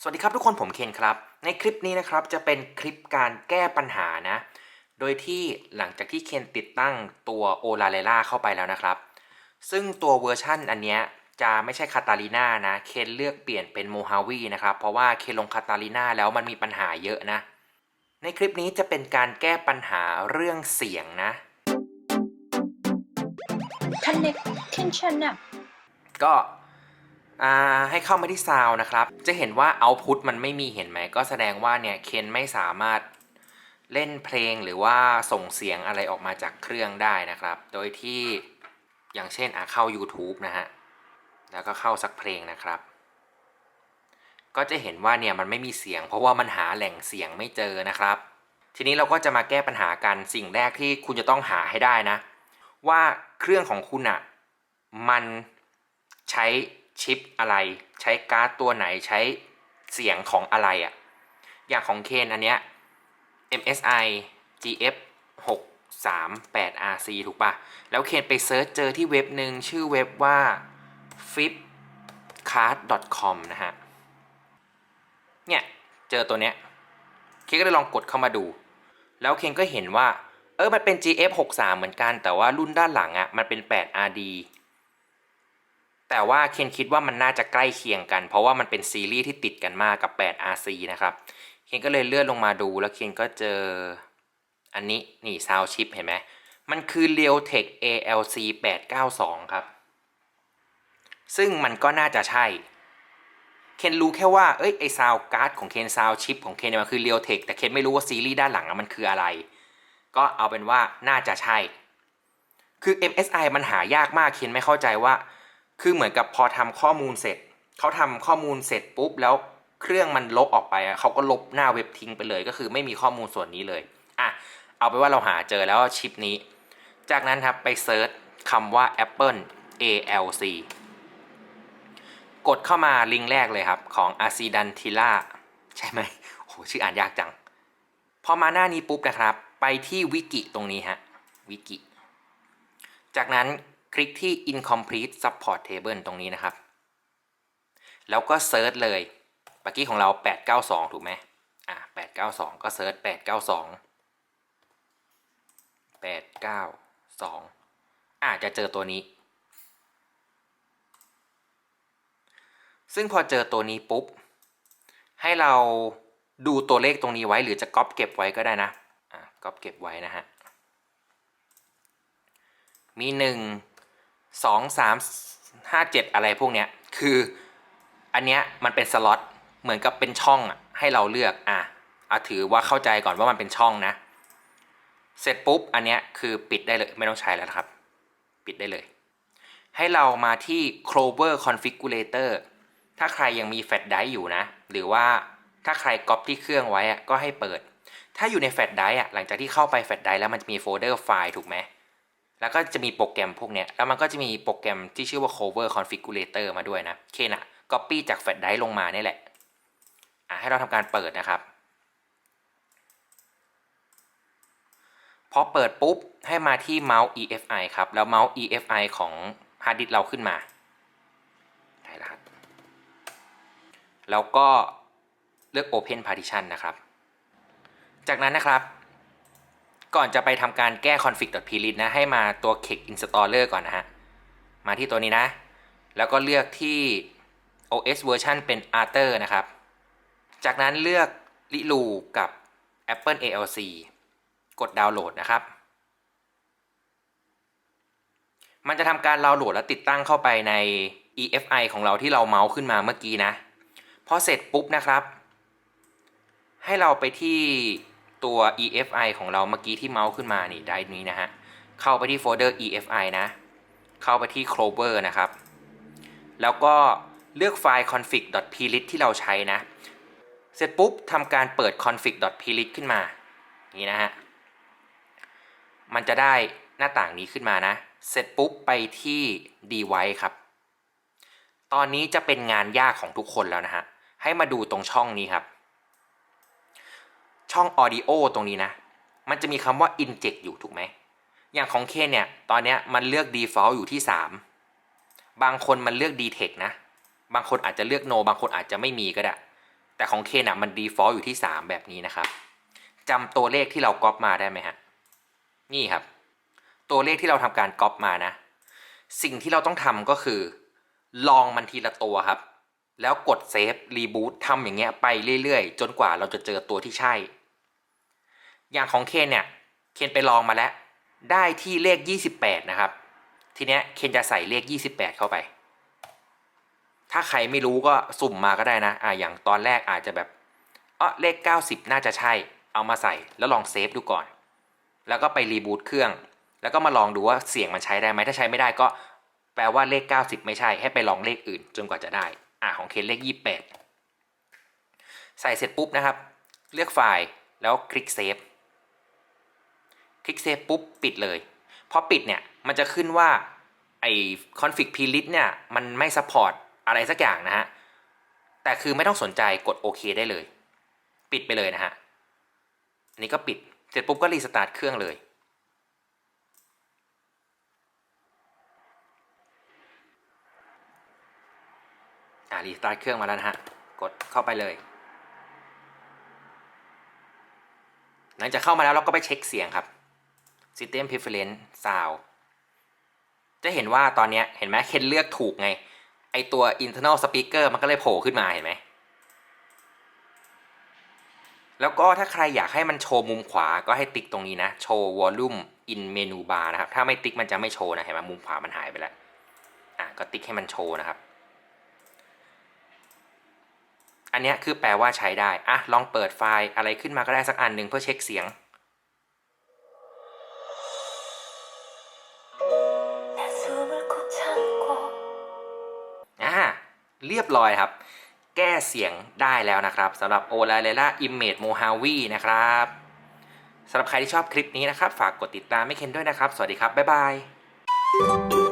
สวัสดีครับทุกคนผมเคนครับ ในคลิปนี้นะครับจะเป็นคลิปการแก้ปัญหานะ โดยที่หลังจากที่เคนติดตั้งตัวโอลาเลล่าเข้าไปแล้วนะครับ ซึ่งตัวเวอร์ชั่นอันเนี้ยจะไม่ใช่คาตาลีนานะ เคนเลือกเปลี่ยนเป็นโมฮาวีนะครับ เพราะว่าเคนลงคาตาลีนาแล้วมันมีปัญหาเยอะนะ ในคลิปนี้จะเป็นการแก้ปัญหาเรื่องเสียงนะ Connection channel ก็อ่า ให้เข้ามาที่ซาวนะครับ จะเห็นว่าเอาพุตมันไม่มีเห็นไหม ก็แสดงว่าเนี่ยเคนไม่สามารถเล่นเพลงหรือว่าส่งเสียงอะไรออกมาจากเครื่องได้นะครับ โดยที่อย่างเช่นอะเข้า YouTube นะฮะ แล้วก็เข้าสักเพลงนะครับ ก็จะเห็นว่าเนี่ยมันไม่มีเสียง เพราะว่ามันหาแหล่งเสียงไม่เจอนะครับ ทีนี้เราก็จะมาแก้ปัญหากันสิ่งแรกที่คุณจะต้องหาให้ได้นะ ว่าเครื่องของคุณอะมันใช้ ชิปอะไร ใช้การ์ดตัวไหนใช้เสียงของอะไรอะอย่างของเคนอันเนี้ย MSI GF 6 3 8 RC ถูกปะแล้วเคนไปเซิร์ชเจอที่เว็บหนึ่งชื่อเว็บว่า flipcard.com นะฮะ เนี่ย เจอตัวเนี้ย เคนก็เลยลองกดเข้ามาดู แล้วเคนก็เห็นว่า เออ มันเป็น GF 6 3เหมือนกัน แต่ว่ารุ่นด้านหลังอะ่ะ มันเป็น 8 RD แต่ว่าเคนคิดว่ามันน่าจะใกล้เคียงกัน เพราะว่ามันเป็นซีรีส์ที่ติดกันมากกับ 8 RC นะครับ เคนก็เลยเลื่อนลงมาดูแล้วเคนก็เจออันนี้นี่ซาวชิปเห็นไหมมันคือ Realtek ALC 892 ครับ ซึ่งมันก็น่าจะใช่ เคนรู้แค่ว่า เอ้ยไอซาวการ์ดของเคนซาวชิปของเคนเนี่ยมันคือ Realtek แต่เคนไม่รู้ว่าซีรีส์ด้านหลังอะมันคืออะไร ก็เอาเป็นว่าน่าจะใช่ คือ MSI มันหายากมาก เคนไม่เข้าใจว่า คือเหมือนกับพอทำข้อมูลเสร็จ เขาทำข้อมูลเสร็จปุ๊บแล้วเครื่องมันลบออกไปอะเขาก็ลบหน้าเว็บทิ้งไปเลย ก็คือไม่มีข้อมูลส่วนนี้เลยอะเอาไปว่าเราหาเจอแล้วชิปนี้ จากนั้นครับไปเซิร์ชคำว่า Apple ALC กดเข้ามาลิงก์แรกเลยครับ ของ a c i d a n t i l a ใช่ไหมโอ้โหชื่ออ่านยากจัง พอมาหน้านี้ปุ๊บนะครับ ไปที่วิกิตรงนี้ฮะวิกิ จากนั้น ลิกที่ incomplete support table ตรงนี้นะครับ แล้วก็เซิร์ชเลยเมื่อกี้ของเรา 892 ถูกไหมอะ892 ก็เซิร์ช892 892อาจจะเจอตัวนี้ ซึ่งพอเจอตัวนี้ปุ๊บ ให้เราดูตัวเลขตรงนี้ไว้หรือจะก๊อปเก็บไว้ก็ได้นะอะก๊อปเก็บไว้นะฮะมีหนึ่ง สองสามห้าเจ็ดอะไรพวกเนี้ยคืออันเนี้ยมันเป็นสล็อตเหมือนกับเป็นช่องอะให้เราเลือกอะเอาถือว่าเข้าใจก่อนว่ามันเป็นช่องนะ เสร็จปุ๊บอันเนี้ยคือปิดได้เลยไม่ต้องใช้แล้วครับ ปิดได้เลย ให้เรามาที่ Clover Configurator ถ้าใครยังมีแฟลชไดร์อยู่นะ หรือว่าถ้าใครก๊อปที่เครื่องไว้อะก็ให้เปิด ถ้าอยู่ในแฟลชไดร์อะหลังจากที่เข้าไปแฟลชไดร์แล้วมันจะมีโฟลเดอร์ไฟล์ถูกไหม แล้วก็จะมีโปรแกรมพวกเนี้ย แล้วมันก็จะมีโปรแกรมที่ชื่อว่า Cover Configurator มาด้วยนะเคนะ Copy จากแฟลชไดร์ลงมานี่แหละ อะให้เราทำการเปิดนะครับ พอเปิดปุ๊บ ให้มาที่เมาส์ EFI ครับ แล้วเมาส์ EFI ของฮาร์ดดิสเราขึ้นมาได้แล้วครับ แล้วก็เลือก Open Partition นะครับ จากนั้นนะครับ ก่อนจะไปทำการแก้ config.plist นะให้มาตัว Keck installer ก่อนนะฮะ มาที่ตัวนี้นะ แล้วก็เลือกที่ OS version เป็น Arter นะครับ จากนั้นเลือก Lilu กับ Apple ALC กดดาวน์โหลดนะครับ มันจะทำการดาวน์โหลดและติดตั้งเข้าไปใน EFI ของเราที่เราเมาส์ขึ้นมาเมื่อกี้นะ พอเสร็จปุ๊บนะครับ ให้เราไปที่ ตัว EFI ของเราเมื่อกี้ที่เมาส์ขึ้นมานี่ได้นี้นะฮะ เข้าไปที่โฟลเดอร์ EFI นะ เข้าไปที่ Clover นะครับ แล้วก็เลือกไฟล์ config.plist ที่เราใช้นะ เสร็จปุ๊บทำการเปิด config.plist ขึ้นมานี่นะฮะ มันจะได้หน้าต่างนี้ขึ้นมานะ เสร็จปุ๊บไปที่ device ครับ ตอนนี้จะเป็นงานยากของทุกคนแล้วนะฮะ ให้มาดูตรงช่องนี้ครับ ช่อง audio ตรงนี้นะ มันจะมีคำว่า inject อยู่ถูกไหม อย่างของเคนเนี่ย ตอนนี้มันเลือก default อยู่ที่ 3 บางคนมันเลือก detect นะ บางคนอาจจะเลือก no บางคนอาจจะไม่มีก็ได้ แต่ของเคนอะมัน default อยู่ที่ 3 แบบนี้นะครับจำตัวเลขที่เราก๊อปมาได้ไหมฮะ นี่ครับ ตัวเลขที่เราทำการก๊อปมานะ สิ่งที่เราต้องทำก็คือ ลองมันทีละตัวครับแล้วกดเซฟรีบูตทำอย่างเงี้ยไปเรื่อยๆ จนกว่าเราจะเจอตัวที่ใช่ อย่างของเคนเนี่ยเคนไปลองมาแล้ว ได้ที่เลข 28 นะครับ ทีเนี้ยเคนจะใส่เลข 28 เข้าไป ถ้าใครไม่รู้ก็สุ่มมาก็ได้นะอ่าอย่างตอนแรกอาจจะแบบเออเลข 90 น่าจะใช่ เอามาใส่แล้วลองเซฟดูก่อน แล้วก็ไปรีบูตเครื่อง แล้วก็มาลองดูว่าเสียงมันใช้ได้ไหมถ้าใช้ไม่ได้ก็แปลว่าเลข 90 ไม่ใช่ ให้ไปลองเลขอื่นจนกว่าจะได้ อ่าของเคนเลข 28 ใส่เสร็จปุ๊บนะครับ เลือกไฟล์แล้วคลิกเซฟ คลิกเซฟปุ๊บปิดเลยพอปิดเนี่ยมันจะขึ้นว่าไอ้ config plist เนี่ยมันไม่ซัพพอร์ตอะไรสักอย่างนะฮะแต่คือไม่ต้องสนใจกดโอเคได้เลย ปิดไปเลยนะฮะอันนี้ก็ปิดเสร็จปุ๊บก็รีสตาร์ทเครื่องเลยอ่ารีสตาร์ทเครื่องมาแล้วนะฮะกดเข้าไปเลย หลังจากเข้ามาแล้วเราก็ไปเช็คเสียงครับ System Preference Sound จะเห็นว่าตอนนี้เห็นไหมเคนเลือกถูกไง ไอตัว internal speaker มันก็เลยโผล่ขึ้นมาเห็นไหม แล้วก็ถ้าใครอยากให้มันโชว์มุมขวาก็ให้ติ๊กตรงนี้นะ โชว์ volume in menu bar นะครับ ถ้าไม่ติ๊กมันจะไม่โชว์นะ เห็นไหมมุมขวามันหายไปแล้ว อะก็ติ๊กให้มันโชว์นะครับ อันนี้คือแปลว่าใช้ได้ อะ ลองเปิดไฟล์อะไรขึ้นมาก็ได้สักอันหนึ่งเพื่อเช็คเสียง เรียบร้อยครับ แก้เสียงได้แล้วนะครับสำหรับโอลาเลล่าอิมเมจโมฮาวีนะครับสำหรับใครที่ชอบคลิปนี้นะครับ ฝากกดติดตามไม่เคนด้วยนะครับ สวัสดีครับ บ๊ายบาย